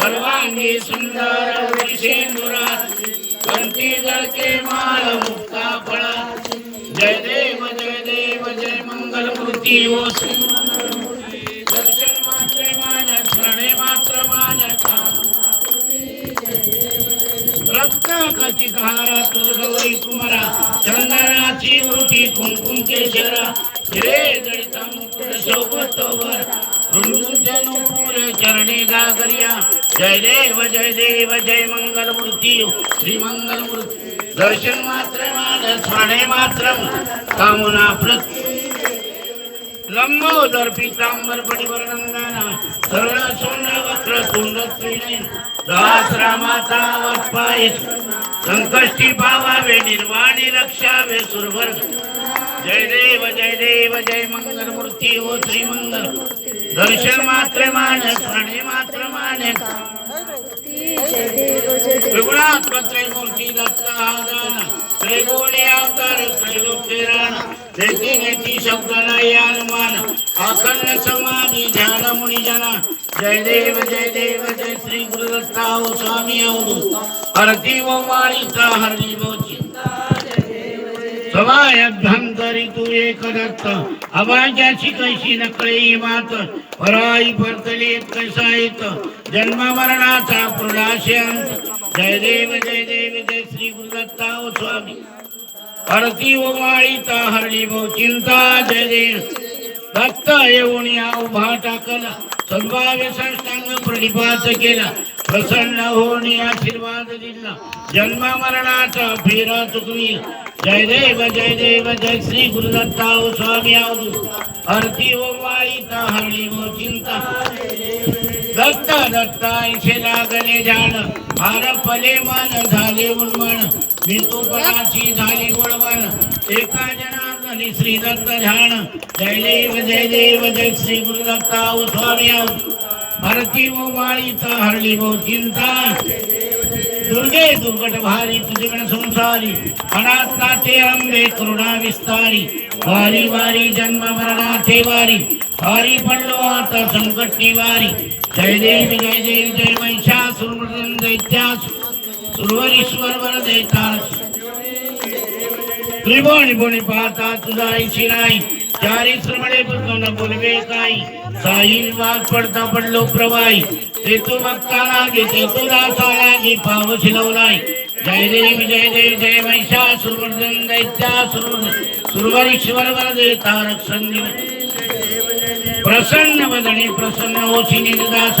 सर्वांगी सुंदर विषेंदुरात कंठी जळके माळ मुक्ता फळा जय देव जय देव जय मंगल मूर्ती ओ दर्शन मात्र मान स्मरणे मात्र मान रक्त कचिकारा तुझ गौरी कुमारा चंदनाची वृत्ती कुंकुम केशरा. हिरे जडिता मुकुट शोभतोवर ऋणुजनुपूर चरणी गागरिया। जय देव जय देव जय मंगल मूर्ती श्री मंगल मूर्ती दर्शन मात्र मान स्मरणे मात्र कामना प्रती लंबोदर पीतांबर परिवर्णंगाना सरळ सोंड वक्र तोंड त्रिनयन। दास रामाचा संकष्टी पावावे निर्वाणी रक्षावे सुरवर जय देव जय देव जय मंगल मूर्ती हो श्री दर्शन मात्र मान स्मरणे मात्र मान अवतार त्रैलोक्य राण नेती शब्द नाही अनुमान अखंड समाधी ध्यान मुनी जना जय देव जय देव जय श्री गुरुदत्ता ओ स्वामी अवधूत हरती व माळीचा हरली मोची सवाय अभ्यंतरी तू एक दत्त अवाजाची कैशी नकळी मात। पराई परतली कैसा येत जन्म मरणाचा प्रणाशे जय देव जय देव जय श्री गुरुदत्ता ओ स्वामी हरती ओवाळीता हरली भो चिंता जय देव. दत्त येऊन या उभा टाकला. सद्भाव्य साष्टांग प्रतिपात केला. प्रसन्न होऊन आशीर्वाद दिला. जन्म मरणाचा फेरा चुकवी जय देव जय देव जय श्री गुरुदत्ता ओ स्वामी आवधू हरती ओ वाळीता हरली व चिंता। दत्ता दत्ता ऐशे लागले जाण फार फले मन, झाले उन्मन मी तुपणाची झाली गोळवण एका जनार्दनी श्री दत्त ध्यान जय देव जय देव, जय श्री ओ स्वामी अवधूत भारती वो माळीचा हरली वो चिंता। दुर्गे दुर्गट भारी तुझगण संसारी। अनाथ नाथे अंबे करुणा विस्तारी। वारी वारी जन्म मरणाथे वारी. वारी पडलो आता संकट निवारी जय देव जय देव जय महिषासुर मर्दन दैत्यास सुरवरीश्वर वर दैतास त्रिभुवनी बोणी पाहता तुझा ऐशी नाही चारी श्रमणे न बोलवे काही साईल वाघ पडता पडलो प्रवाही. ते तू बघता लागे ते तू दासा लागे पाव शिलवलाय जय देव जय जय महिषा सुरवर्धन दैत्या सुरवारी सुरवरीश्वर दे तारक रक्षण प्रसन्न बदनी प्रसन्न होशी निदास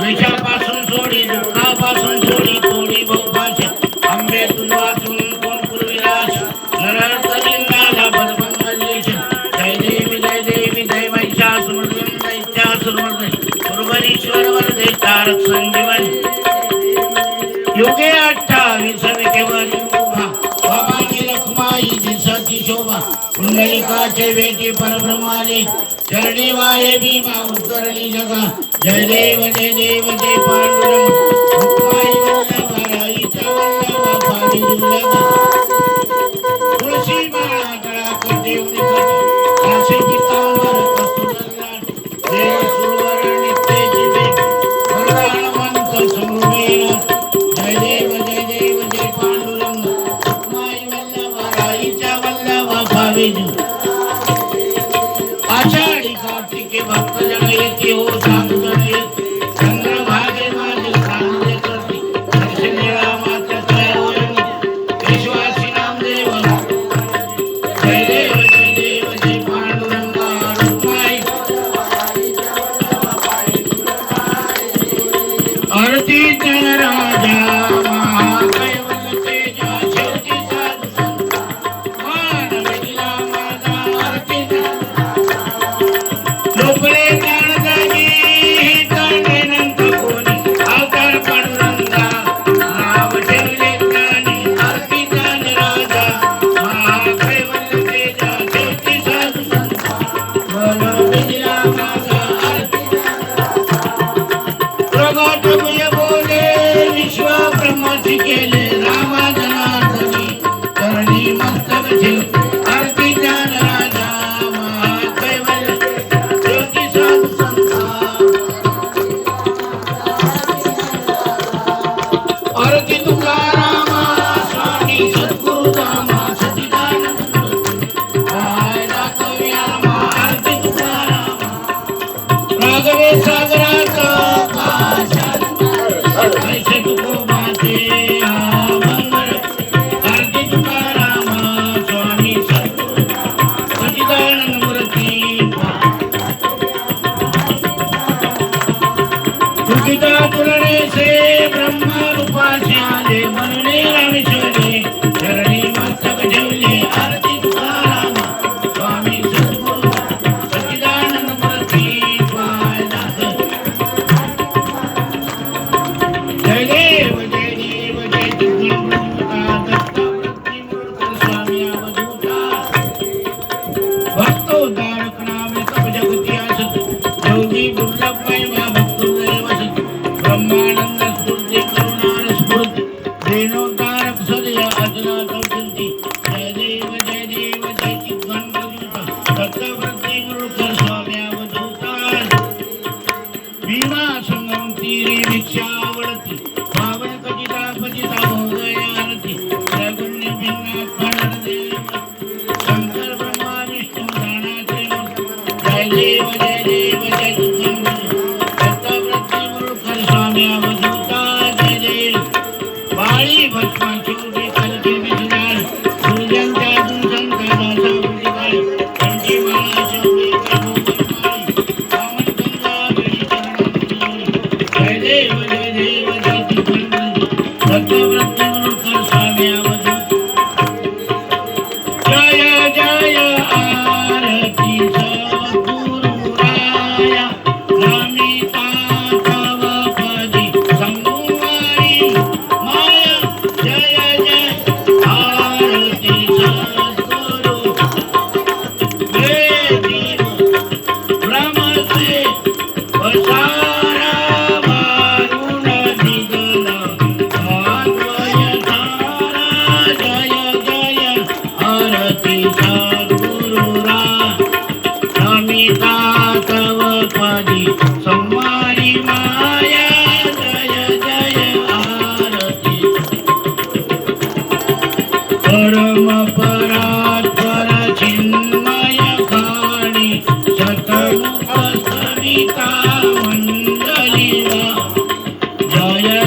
द्वेषापासून सोडी दुःखापासून सोडी थोडी बहुभाष. आंबे तुला कोण पूर्विलास? नरतलिंगाला बलमंगलेश जय देवी जय देवी जय तारक संजीवन शोभा कुंडलिकाचे वेटी परब्रह्माने चरणी वाये भीमा उतरली जगा. जय देव जय देव जय पांडुरंग. Amen.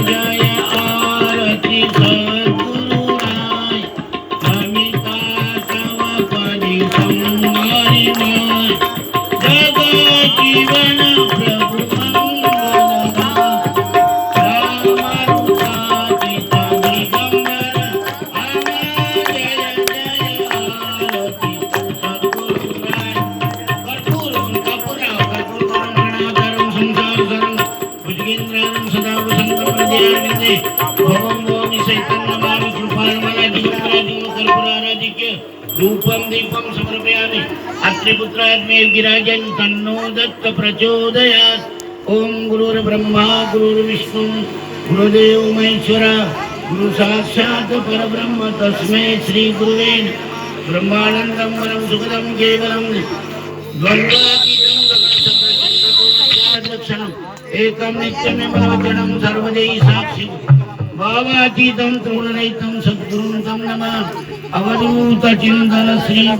যায় धूपम दीपं समर्पयामि। अत्रिपुत्रात्मे गिराजन् तन्नो दत्त प्रचोदयात्। ॐ गुरुर्ब्रह्मा गुरुर्विष्णु गुरुदेव महेश्वर गुरु साक्षात् परब्रह्म तस्मै श्रीगुरुवे ब्रह्मानन्दं वरं सुखदं केवलं द्वन्द्वातीतं एकं नित्यमेवचनं सर्वदै साक्षि। भावातीतं त्रिगुणरहितं सद्गुरुं तं नमः। i'm going to go